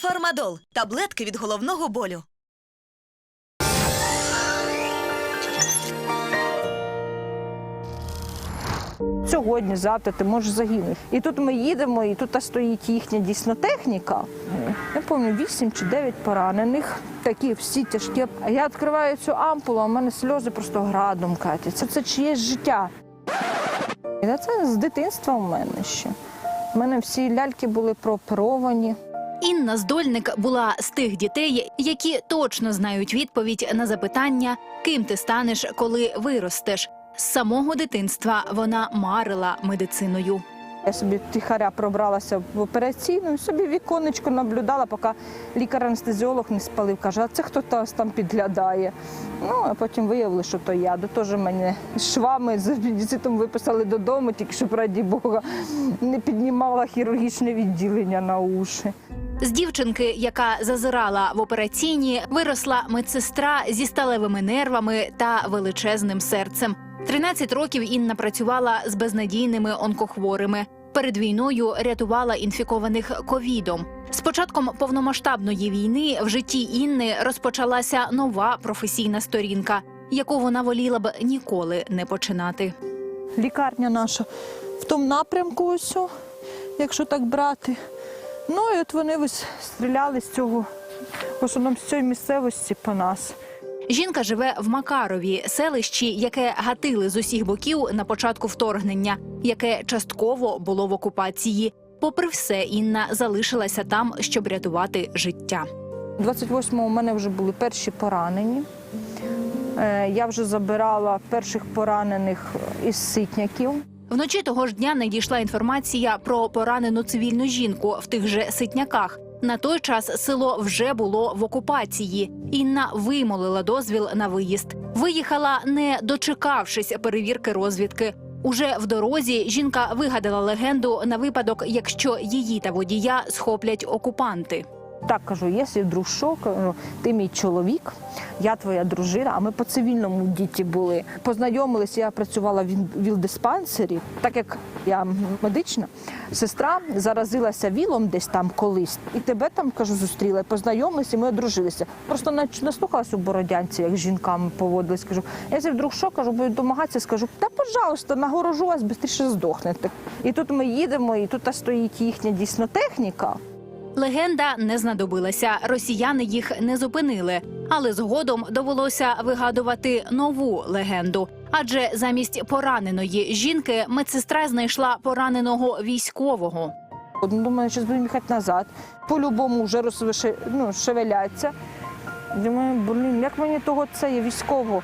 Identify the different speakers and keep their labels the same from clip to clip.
Speaker 1: Фармадол таблетки від головного болю.
Speaker 2: Сьогодні, завтра ти можеш загинути. І тут ми їдемо, і тут стоїть їхня дійсно техніка. Я пам'ятаю, 8 чи 9 поранених, такі всі тяжкі. А я відкриваю цю ампулу, а в мене сльози просто градом катяться. Це чиєсь життя. І Це з дитинства у мене ще. У мене всі ляльки були прооперовані.
Speaker 3: Інна Здольник була з тих дітей, які точно знають відповідь на запитання, ким ти станеш, коли виростеш. З самого дитинства вона марила медициною.
Speaker 2: Я собі тихаря пробралася в операційну, собі віконечко наблюдала, поки лікар-анестезіолог не спалив. Каже, а це хто там підглядає. Ну, а потім виявили, що то я. До теж мене швами з апендицитом виписали додому, тільки щоб, раді Бога, не піднімала хірургічне відділення на уші.
Speaker 3: З дівчинки, яка зазирала в операційні, виросла медсестра зі сталевими нервами та величезним серцем. 13 років Інна працювала з безнадійними онкохворими. Перед війною рятувала інфікованих ковідом. З початком повномасштабної війни в житті Інни розпочалася нова професійна сторінка, яку вона воліла б ніколи не починати.
Speaker 2: Лікарня наша в тому напрямку, ось, якщо так брати. Ну і от вони ось стріляли з цього, в основному з цієї місцевості по нас.
Speaker 3: Жінка живе в Макарові, селищі, яке гатили з усіх боків на початку вторгнення, яке частково було в окупації. Попри все, Інна залишилася там, щоб рятувати життя.
Speaker 2: 28-го у мене вже були перші поранені. Е, Я вже забирала перших поранених із ситняків.
Speaker 3: Вночі того ж дня надійшла інформація про поранену цивільну жінку в тих же ситняках. На той час село вже було в окупації. Інна вимолила дозвіл на виїзд. Виїхала, не дочекавшись перевірки розвідки. Уже в дорозі жінка вигадала легенду на випадок, якщо її та водія схоплять окупанти.
Speaker 2: Так кажу, якщо вдруг що, ти мій чоловік, я твоя дружина, а ми по цивільному діті були. Познайомилися, я працювала в віл-диспансері, так як я медична, сестра заразилася вілом десь там колись, і тебе там кажу, зустріла, познайомилися, ми одружилися. Просто наслухалася у бородянці, як з жінками поводились. Кажу, якщо вдруг що, кажу, буду домагатися, скажу, та пожалуйста, нагорожу вас, швидше здохнете. І тут ми їдемо, і тут стоїть їхня дійсно техніка.
Speaker 3: Легенда не знадобилася. Росіяни їх не зупинили, але згодом довелося вигадувати нову легенду. Адже замість пораненої жінки медсестра знайшла пораненого військового.
Speaker 2: Ну, Думаю, що будемо їхати назад. По-любому вже розвише, ну, шевеляться. Думаю, блін, як мені того це є військового.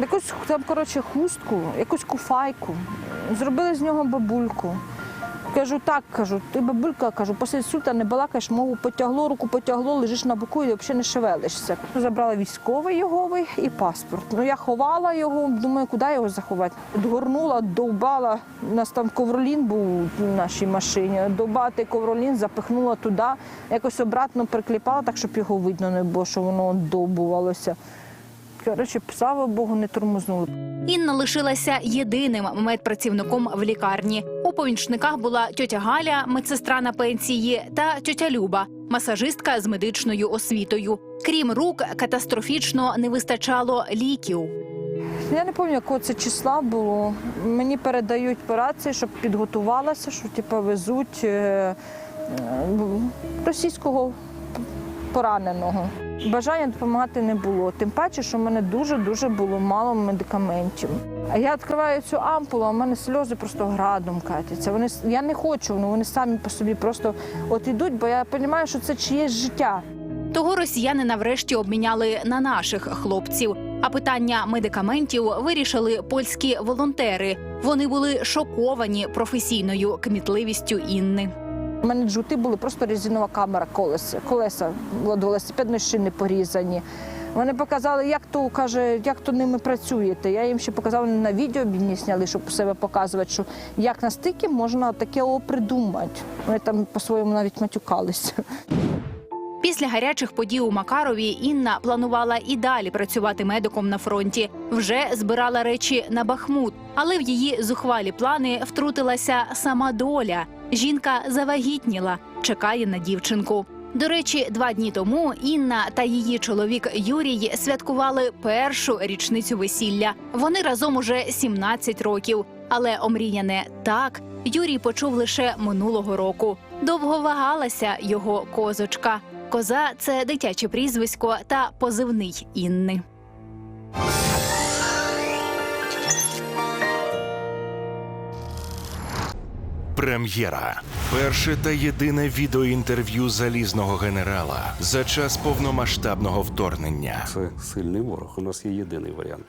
Speaker 2: Якусь там, коротше, хустку, якусь куфайку. Зробили з нього бабульку. Кажу, так, кажу, ти бабулька, кажу, після інсульта не балакаєш, мову потягло, руку потягло, лежиш на боку і взагалі не шевелишся. Забрала військовий його і паспорт. Ну я ховала його, думаю, куди його заховати. Дгорнула, довбала. У нас там ковролін був в нашій машині. Довбати ковролін, запихнула туди, якось обратно прикліпала, так щоб його видно не було, що воно довбувалося. Коротше, слава Богу, не тормознули.
Speaker 3: Інна лишилася єдиним медпрацівником в лікарні. У помічниках була тьотя Галя, медсестра на пенсії, та тьотя Люба, масажистка з медичною освітою. Крім рук, катастрофічно не вистачало ліків.
Speaker 2: Я не пам'ятаю, якого це числа було. Мені передають по рації, щоб підготувалася, що типу, везуть е, е, російського пораненого. Бажання допомагати не було. Тим паче, що в мене дуже-дуже було мало медикаментів. Я відкриваю цю ампулу, а в мене сльози просто градом катяться. Вони я не хочу, ну вони самі по собі просто от ідуть, бо я розумію, що це чиєсь життя.
Speaker 3: Того росіяни наврешті обміняли на наших хлопців. А питання медикаментів вирішили польські волонтери. Вони були шоковані професійною кмітливістю Інни.
Speaker 2: У мене джути були просто резинова камера колеса. Колеса велосипедної шини порізані. Вони показали, як то каже, як то ними працюєте. Я їм ще показала на відео мені зняли, щоб себе показувати, що як на стикі можна таке придумати. Вони там по-своєму навіть матюкалися.
Speaker 3: Після гарячих подій у Макарові Інна планувала і далі працювати медиком на фронті. Вже збирала речі на Бахмут, але в її зухвалі плани втрутилася сама доля. Жінка завагітніла, чекає на дівчинку. До речі, два дні тому Інна та її чоловік Юрій святкували першу річницю весілля. Вони разом уже 17 років. Але омріяне так Юрій почув лише минулого року. Довго вагалася його козочка. Коза це дитяче прізвисько та позивний Інни.
Speaker 4: Прем'єра. Перше та єдине відеоінтерв'ю залізного генерала за час повномасштабного вторгнення.
Speaker 5: Це сильний ворог. У нас є єдиний варіант,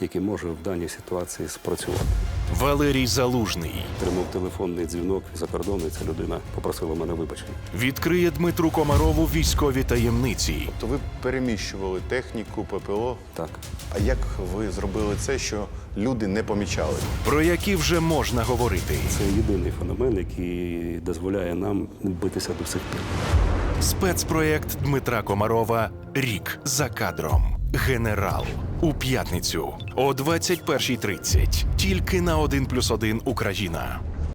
Speaker 5: який може в даній ситуації спрацювати.
Speaker 4: Валерій Залужний
Speaker 5: Тримав телефонний дзвінок за кордону, і ця людина попросила мене вибачення.
Speaker 4: відкриє Дмитру Комарову військові таємниці.
Speaker 6: То ви переміщували техніку, ППО.
Speaker 5: Так,
Speaker 6: А як ви зробили це, що люди не помічали?
Speaker 4: про які вже можна говорити.
Speaker 5: це єдиний феномен, який дозволяє нам битися до сих пір.
Speaker 4: Спецпроєкт Дмитра Комарова Рік за кадром. Генерал у п'ятницю о 21.30. Тільки на 1+,1 Україна.